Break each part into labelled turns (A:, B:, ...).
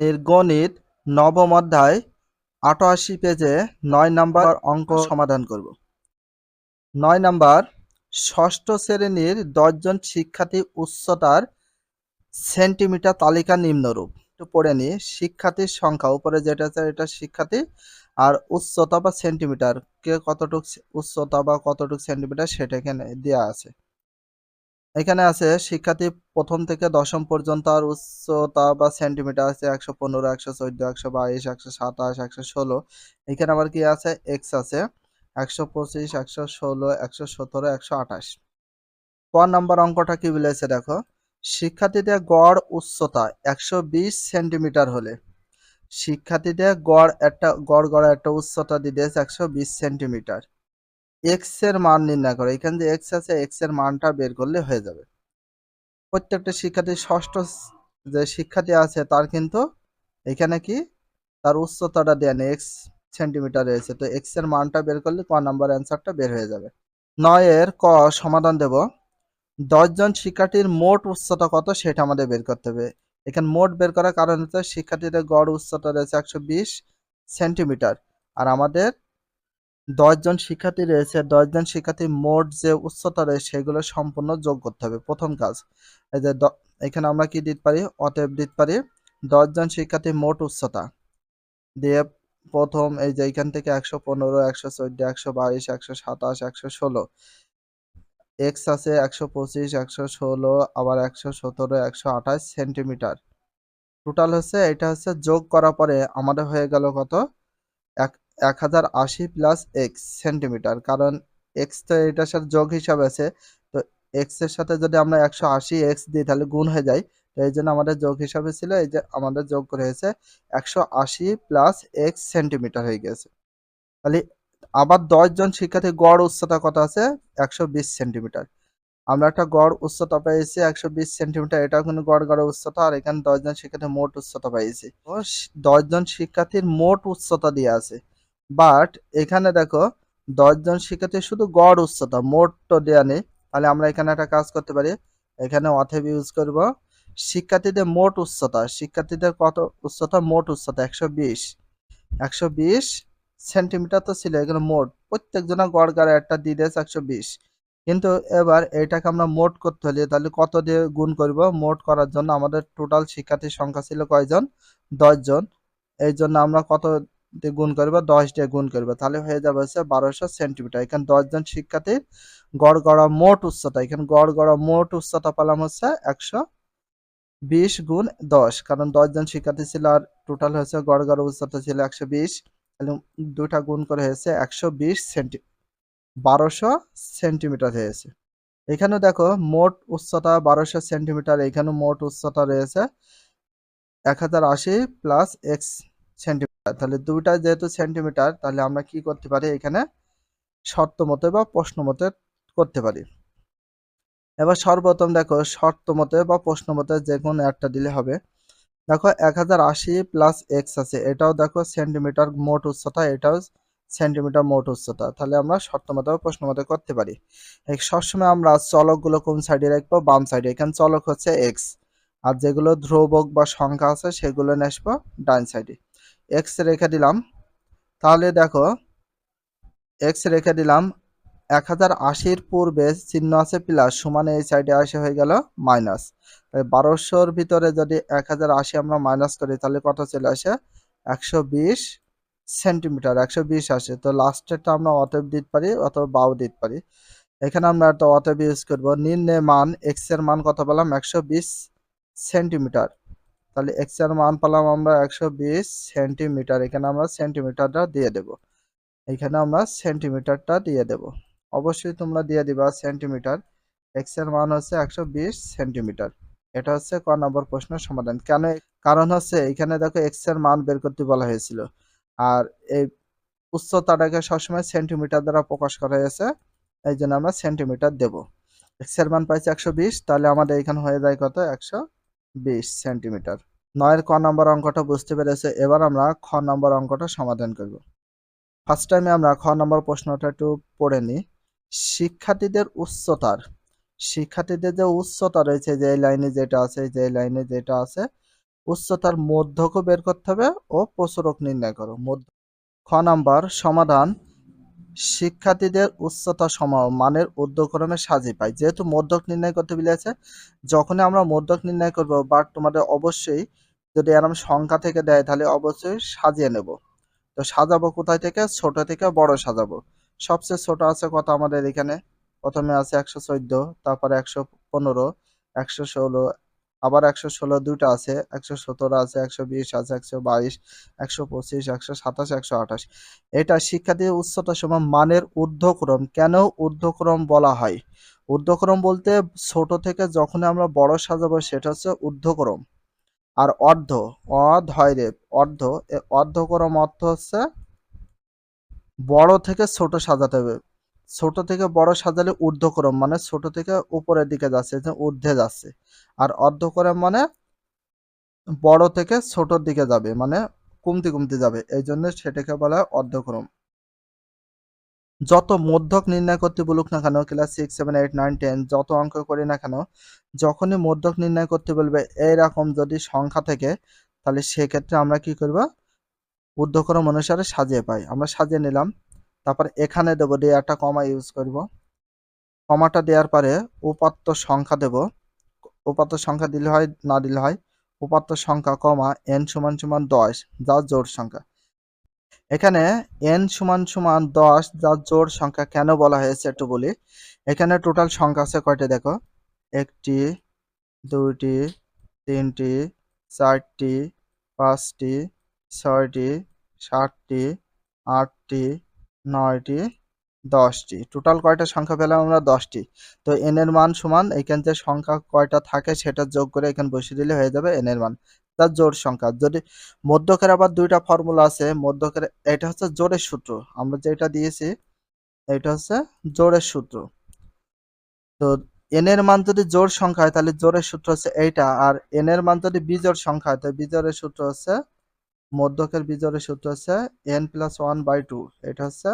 A: নির্গণিত নবম অধ্যায়, আটাশি পেজে নয় নাম্বার অঙ্ক সমাধান করব। নয় নাম্বার, ষষ্ঠ শ্রেণির দশজন শিক্ষার্থী উচ্চতার সেন্টিমিটার তালিকা নিম্নরূপ। একটু পড়ে নিই শিক্ষার্থীর সংখ্যা, উপরে যেটা আছে এটা শিক্ষার্থী আর উচ্চতা বা সেন্টিমিটার, কে কতটুক উচ্চতা বা কতটুক সেন্টিমিটার সেটা এখানে দেওয়া আছে। এখানে আছে, শিক্ষার্থী প্রথম থেকে দশম পর্যন্ত আর উচ্চতা বা সেন্টিমিটার আছে একশো পনেরো, একশো চোদ্দ, একশো বাইশ, একশো সাতাশ, একশো ষোলো। এখানে আবার কি আছে? এক্স আছে। একশো পঁচিশ, একশো ষোলো, একশো সতেরো, একশো আঠাশ। ক নাম্বার অঙ্কটা কি বলেছে দেখো? শিক্ষার্থীদের গড় উচ্চতা একশো বিশ সেন্টিমিটার হলে। শিক্ষার্থীদের গড় একটা, গড় গড় একটা উচ্চতা দিয়েছে একশো বিশ সেন্টিমিটার এক্সের মান নির্ণয় করো। এখানে যে এক্স আছে এক্সের মানটা বের করলে হয়ে যাবে। প্রত্যেকটা শিক্ষার্থী ষষ্ঠ যে শিক্ষার্থী আছে, তার কিন্তু এখানে কি? তার উচ্চতাটা দেয়া নেই এক্স সেন্টিমিটার রয়েছে। তো এক্সের মানটা বের করলে ক নাম্বার অ্যান্সারটা বের হয়ে যাবে। নয়ের ক, সমাধান দেব। দশজন শিক্ষার্থীর মোট উচ্চতা কত, সেটা আমাদের বের করতে হবে। এখানে মোট বের করার কারণ হচ্ছে শিক্ষার্থীদের গড় উচ্চতা রয়েছে একশো বিশ সেন্টিমিটার আর আমাদের দশজন শিক্ষার্থী রয়েছে, দশজন শিক্ষার্থীর মোট যে উচ্চতা রয়েছে সেগুলো সম্পূর্ণ যোগ করতে হবে। প্রথম কাজ, এই যে এখানে আমরা কি দিতে পারি? অতএব দিতে পারি দশজন শিক্ষার্থীর মোট উচ্চতা। দিয়ে প্রথম এই যে এখান থেকে একশো পনেরো, একশো চোদ্দ, একশো বাইশ, একশো সাতাশ, একশো ষোলো। এক্স আছে একশো পঁচিশ, একশো ষোলো, আবার একশো সতেরো, একশো আঠাশ সেন্টিমিটার। টোটাল হচ্ছে, এটা হচ্ছে যোগ করার পরে আমাদের হয়ে গেল কত? এক হাজার আশি প্লাস এক্স সেন্টিমিটার কারণ এক্স তো এটার সাথে যোগ হিসাবে আছে তো এক্সের সাথে যদি আমরা একশো আশি এক্স দিই তাহলে গুণ হয়ে যায় তো এই জন্য আমাদের যোগ হিসাবে ছিল এই যে আমাদের যোগ করে হয়েছে একশো আশি প্লাস এক্স সেন্টিমিটার হয়ে গেছে। তাহলে আবার দশজন শিক্ষার্থী গড় উচ্চতা কত আছে? একশো বিশ সেন্টিমিটার আমরা একটা গড় উচ্চতা পেয়েছি একশো বিশ সেন্টিমিটার এটা কিন্তু গড় গড় উচ্চতা আর এখানে দশজন শিক্ষার্থীর মোট উচ্চতা পেয়েছি। দশজন শিক্ষার্থীর মোট উচ্চতা দিয়ে আছে। বাট এখানে দেখো, দশজন শিক্ষার্থী শুধু গড় উচ্চতা, মোট তো দেওয়া নেই। তাহলে আমরা এখানে একটা কাজ করতে পারি। এখানে অথেব ইউজ করব। শিক্ষার্থীদের মোট উচ্চতা, শিক্ষার্থীদের কত উচ্চতা? মোট উচ্চতা একশো বিশ। একশো বিশ সেন্টিমিটার তো ছিল, এখানে মোট। প্রত্যেকজনের গড় গাড়ে একটা দিয়ে দিয়েছে একশো বিশ। কিন্তু এবার এইটাকে আমরা মোট করতে হলে তাহলে কত দিয়ে গুণ করব? মোট করার জন্য আমাদের টোটাল শিক্ষার্থীর সংখ্যা ছিল কয়জন? দশজন। এই জন্য আমরা কত দিয়ে গুণ করব দশ দিয়ে গুণ করব তাহলে হয়ে যাবে হচ্ছে বারোশো সেন্টিমিটার। এখানে দশজন শিক্ষার্থীর গড় গড়া মোট উচ্চতা, এখানে গড় গড়া মোট উচ্চতা পেলাম হচ্ছে একশো বিশ গুণ দশ, কারণ দশজন শিক্ষার্থী ছিল আর টোটাল হয়েছে গড় গড় উচ্চতা ছিল একশো বিশ দুটা গুণ করে হয়েছে একশো বিশ সেন্টি, বারোশো সেন্টিমিটার হয়েছে। এখানে দেখো মোট উচ্চতা বারোশো সেন্টিমিটার, এখানে মোট উচ্চতা রয়েছে এক হাজার আশি প্লাস এক্স সেন্টিমিটার। তাহলে দুইটা যেহেতু সেন্টিমিটার, তাহলে আমরা কি করতে পারি এখানে? শর্ত মতে বা প্রশ্ন মতে করতে পারি। এবার সর্বপ্রথম দেখো, শর্ত মতে বা প্রশ্ন মতে যে কোনো একটা দিলে হবে। দেখো এক হাজার আশি প্লাস এক্স আছে, এটাও দেখো সেন্টিমিটার মোট উচ্চতা, এটাও সেন্টিমিটার মোট উচ্চতা। তাহলে আমরা শর্ত মতো প্রশ্ন মতো করতে পারি। সবসময় আমরা চলকগুলো কোন সাইডে রাখব? বাম সাইডে। এখানে চলক হচ্ছে এক্স আর যেগুলো ধ্রুবক বা সংখ্যা আছে, সেগুলো নেসবো ডান সাইডে। এক্স রেখে দিলাম। তাহলে দেখো এক্স রেখে দিলাম। এক হাজার আশির পূর্বে চিহ্ন আছে প্লাস সমান এই সাইডে আসে হয়ে গেল মাইনাস বারোশোর ভিতরে যদি এক হাজার আশি আমরা মাইনাস করি, তাহলে কত চলে আসে? একশো বিশ সেন্টিমিটার একশো বিশ আসে। তো লাস্টেরটা আমরা অতএব দিতে পারি অথবা বাউ দিতে পারি। এখানে আমরা একটা অতএব ইউজ করব। নিম্নে মান এক্সের মান কত পেলাম? একশো বিশ সেন্টিমিটার তাহলে এক্সের মান পেলাম আমরা একশো বিশ সেন্টিমিটার। এখানে আমরা সেন্টিমিটারটা দিয়ে দেব। এখানে আমরা সেন্টিমিটারটা দিয়ে দেব। অবশ্যই তোমরা দিয়ে দিবা সেন্টিমিটার। এক্সের মান হচ্ছে একশো বিশ সেন্টিমিটার। এটা হচ্ছে ক নম্বর প্রশ্নের সমাধান। কেন কারণ হচ্ছে এখানে দেখো এক্সের মান বের করতে বলা হয়েছিল। আর এই উচ্চতাটাকে সবসময় সেন্টিমিটার দ্বারা প্রকাশ করা হয়েছে। এই জন্য আমরা সেন্টিমিটার দেব। এক্সের মান পাইছি একশো বিশ, তাহলে আমাদের এখানে হয়ে যায় কত? একশো বিশ সেন্টিমিটার। নয়ের ক নম্বর অঙ্কটা বুঝতে পেরেছে? এবার আমরা খ নম্বর অঙ্কটা সমাধান করব। ফার্স্ট টাইমে আমরা খ নম্বর প্রশ্নটা একটু পড়ে নিই। শিক্ষার্থীদের উচ্চতার। শিক্ষার্থীদের যে উচ্চতা রয়েছে, যে লাইনে যেটা আছে, যে লাইনে যেটা আছে, উচ্চতার মধ্যকও বের করতে হবে ও প্রচুরক নির্ণয় করো। মধ্য খ নাম্বার সমাধান। শিক্ষার্থীদের উচ্চতা সম মানের ঊর্ধ্বক্রমে সাজি পাই যেহেতু মধ্যক নির্ণয় করতে বলেছে, যখনই আমরা মধ্যক নির্ণয় করব বাট তোমাদের অবশ্যই যদি এরম সংখ্যা থেকে দেয়, তাহলে অবশ্যই সাজিয়ে নেব। তো সাজাবো কোথায় থেকে? ছোট থেকে বড় সাজাবো। সবচেয়ে ছোট আছে কত আমাদের এখানে? প্রথমে আছে একশো চোদ্দ, তারপরে একশো পনেরো, একশো ষোলো আবার একশো ষোলো দুইটা আছে, একশো সতেরো আছে, একশো বিশ আছে, একশো বাইশ, একশো পঁচিশ, একশো সাতাশ, একশো আঠাশ। এটা শিক্ষার্থীর উচ্চতা সমান মানের ঊর্ধ্বক্রম। কেন ঊর্ধ্বক্রম বলা হয়? ঊর্ধ্বক্রম বলতে ছোট থেকে যখন আমরা বড় সাজাবো সেটা হচ্ছে ঊর্ধ্বক্রম। আর অর্ধ অধৈরে অর্ধ, এ অর্ধক্রম অর্থ হচ্ছে বড় থেকে ছোট সাজাতে হবে। ছোট থেকে বড় সাজালে ঊর্ধ্বক্রম মানে ছোট থেকে উপরের দিকে যাচ্ছে ঊর্ধ্বে যাচ্ছে। আর অর্ধক্রম মানে বড় থেকে ছোটর দিকে যাবে মানে কমতে কমতে যাবে। এই জন্য সেটাকে বলা হয় অর্ধক্রম। যত মধ্যক নির্ণয় করতে বলুক না কেন class six seven eight nine ten যত অঙ্ক করি না কেন, যখনই মধ্যক নির্ণয় করতে বলবে এইরকম যদি সংখ্যা থেকে, তাহলে সেক্ষেত্রে আমরা কি করব? ঊর্ধ্বক্রম অনুসারে সাজিয়ে পাই। আমরা সাজিয়ে নিলাম। তারপর এখানে দেবো দিয়ে একটা কমা ইউজ করব। কমাটা দেওয়ার পরে উপাত্ত সংখ্যা দেব। উপাত্ত সংখ্যা দিলে হয়, না দিলে হয়, উপাত্ত সংখ্যা কমা এন সমান সমান দশ, যা জোর সংখ্যা। এখানে এন সমান সমান দশ, যা জোর সংখ্যা কেন বলা হয়েছে একটু বলি। এখানে টোটাল সংখ্যা আছে কয়টা দেখো? একটি, দুইটি, তিনটি, চারটি, পাঁচটি, ছয়টি, সাতটি, আটটি নয়টি, দশটি। টোটাল কয়টা সংখ্যা পেলাম আমরা? দশটি। তো এন এর মান সমান, এখান যে সংখ্যা কয়টা থাকে সেটা যোগ করে এখানে বসিয়ে দিলে হয়ে যাবে এন এর মান। তার জোর সংখ্যা। যদি মধ্যকের আবার দুইটা ফর্মুলা আছে, মধ্যকের, এটা হচ্ছে জোরের সূত্র। আমরা যেটা দিয়েছি, এটা হচ্ছে জোরের সূত্র। তো এন এর মান যদি জোর সংখ্যা হয়, তাহলে জোরের সূত্র হচ্ছে এইটা। আর এন এর মান যদি বিজোর সংখ্যা হয়, তাহলে বিজোড়ের সূত্র হচ্ছে মধ্যকের বিজোড়ের সূত্র হচ্ছে n plus one by two এটা হচ্ছে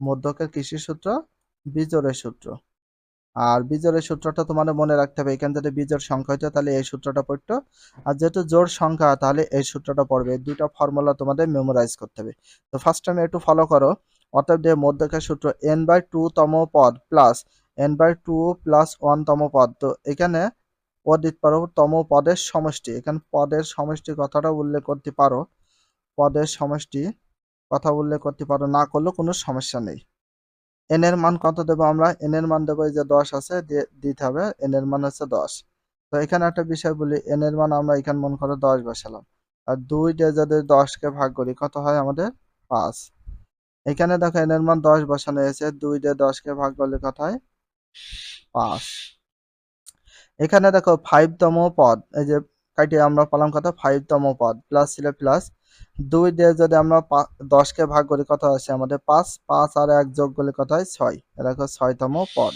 A: মধ্যকের কৃষি সূত্র, বিজোড়ের সূত্র। আর বিজোড়ের সূত্রটা তোমাদের মনে রাখতে হবে, এখান থেকে বিজোড় সংখ্যা হইতো তাহলে এই সূত্রটা পড়তো। আর যেহেতু জোড় সংখ্যা, তাহলে এই সূত্রটা পড়বে। দুইটা ফর্মুলা তোমাদের মেমোরাইজ করতে হবে। তো ফার্স্ট টাইম একটু ফলো করো। অর্থাৎ যে মধ্যকের সূত্র এন বাই টু তম পদ plus n by two plus one তম পদ। তো এখানে ও দিতে পারো তম পদের সমষ্টি। এখানে পদের সমষ্টি কথাটা উল্লেখ করতে পারো। পদের সমষ্টি কথা উল্লেখ করতে পারো, না করলেও কোনো সমস্যা নেই। এন এর মান কত দেবো আমরা? এন এর মান দেবো যে দশ আছে দিতে হবে এন এর মান হচ্ছে দশ। তো এখানে একটা বিষয় বলি এন এর মান আমরা এখানে মন করে দশ বসালাম। আর দুই দিয়ে যদি দশকে ভাগ করি, কত হয় আমাদের? পাঁচ। এখানে দেখো এন এর মান দশ বসানো হয়েছে, দুই দিয়ে দশকে ভাগ করলে কত হয়? পাঁচ। এখানে দেখো ফাইভ তম পদ, এই যে কাটিয়ে আমরা পেলাম কত? ফাইভতম পদ প্লাস ছিল প্লাস দুই দিয়ে যদি আমরা দশকে ভাগ করি কত আসে আমাদের পাঁচ পাঁচ আর এক যোগ করলে কত হয়? ছয়। দেখো, ছয়তম পদ।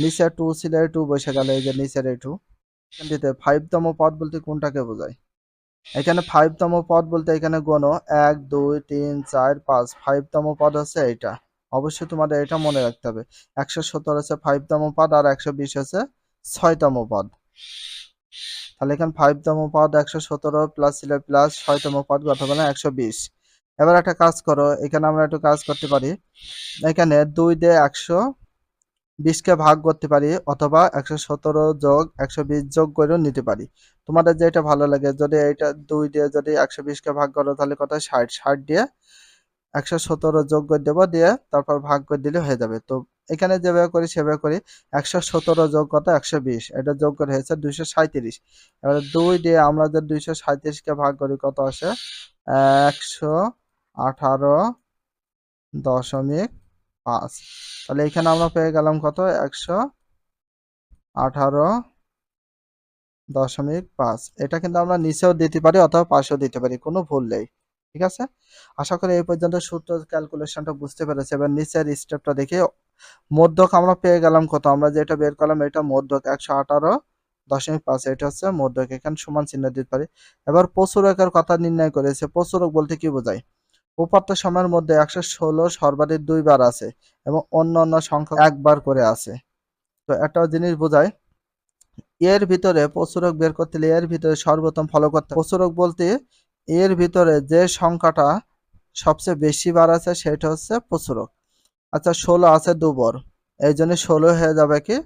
A: নিচে টু ছিল টু বসে গেল, এই যে নিচের এই টু দিতে ফাইভতম পদ বলতে কোনটাকে বোঝায়? এখানে ফাইভতম পদ বলতে এখানে গণ। এক, দুই, তিন, চার, পাঁচ। ফাইভতম পদ হচ্ছে এইটা। অবশ্যই তোমাদের এটা মনে রাখতে হবে। একশো সত্তর হচ্ছে ফাইভতম পদ আর একশো বিশ হচ্ছে ছয়তম পদ। তাহলে এখানে ফাইভতম পদ একশো সতেরো প্লাস ছিল প্লাস ছয়তম পদ কত বলে একশো বিশ। এবার একটা কাজ করো, এখানে আমরা একটু কাজ করতে পারি। এখানে দুই দিয়ে একশো বিশকে ভাগ করতে পারি অথবা একশো সতেরো যোগ একশো বিশ যোগ করেও নিতে পারি। তোমাদের যেটা ভালো লাগে, যদি এইটা দুই দিয়ে যদি একশো বিশকে ভাগ করো, তাহলে কত? ষাট। ষাট দিয়ে একশো সতেরো যোগ করে দেবো, দিয়ে তারপর ভাগ করে দিলে হয়ে যাবে। তো এখানে যেভাবে করি সেভাবে করি একশো সতেরো যোগ কত? একশো বিশ। এটা যোগ করে হয়েছে দুইশো সাঁত্রিশ এবারে দুই দিয়ে আমরা যে দুইশো সাঁত্রিশকে ভাগ করি, কত আসে? একশো আঠারো দশমিক পাঁচ। তাহলে এখানে আমরা পেয়ে গেলাম কত? একশো আঠারো দশমিক পাঁচ। এটা কিন্তু আমরা নিচেও দিতে পারি অথবা পাশেও দিতে পারি, কোনো ভুল নেই। ঠিক আছে? আশা করি এই পর্যন্ত সূত্র ক্যালকুলেশনটা বুঝতে পেরেছে। এবার নিচের স্টেপটা দেখে মধ্যক আমরা পেয়ে গেলাম কত? আমরা যেটা বের করলাম এটা মধ্যক একশো আঠারো দশমিক পাঁচ, এটা হচ্ছে মধ্যক। এখানে সমান চিহ্ন দিতে পারি। এবার প্রচুরকের কথা নির্ণয় করেছে। প্রচুরক বলতে কি বোঝায়? উপাত্ত সময়ের মধ্যে একশো ষোলো সর্বাধিক দুইবার আছে এবং অন্য অন্য সংখ্যা একবার করে আছে। তো একটা জিনিস বোঝায়, এর ভিতরে প্রচুরক বের করতে এর ভিতরে সর্বপ্রথম ফলো করতে। প্রচুরক বলতে এর ভিতরে যে সংখ্যাটা সবচেয়ে বেশি বার আছে সেটা হচ্ছে প্রচুরক আচ্ছা ষোলো আছে দুবর। এই জন্য ষোলো হয়ে যাবে কি?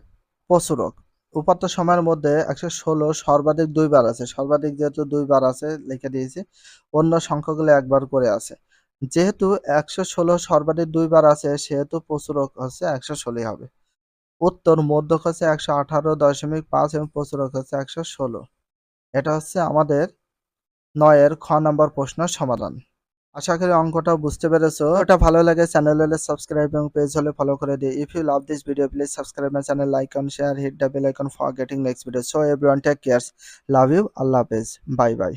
A: প্রচুরক। উপাত্ত সময়ের মধ্যে একশো ষোলো সর্বাধিক দুইবার আছে। সর্বাধিক যেহেতু দুইবার আছে, লিখে দিয়েছি, অন্য সংখ্যাগুলো একবার করে আছে। যেহেতু একশো ষোলো সর্বাধিক দুইবার আছে, সেহেতু প্রচুরক হচ্ছে একশো ষোলোই হবে। উত্তর মধ্যক হচ্ছে একশো আঠারো দশমিক পাঁচ এবং প্রচুরক হচ্ছে একশো ষোলো। এটা হচ্ছে আমাদের নয়ের খ নম্বর প্রশ্নের সমাধান। আশা করি অঙ্কটা বুঝতে পেরেছ। ওটা ভালো লাগে চ্যানেল হলে সাবস্ক্রাইব এবং পেজ হলে ফলো করে দিই if you love this video please subscribe my channel like and share hit the bell icon for getting next video so everyone take cares love you আল্লাহ হাফেজ বাই বাই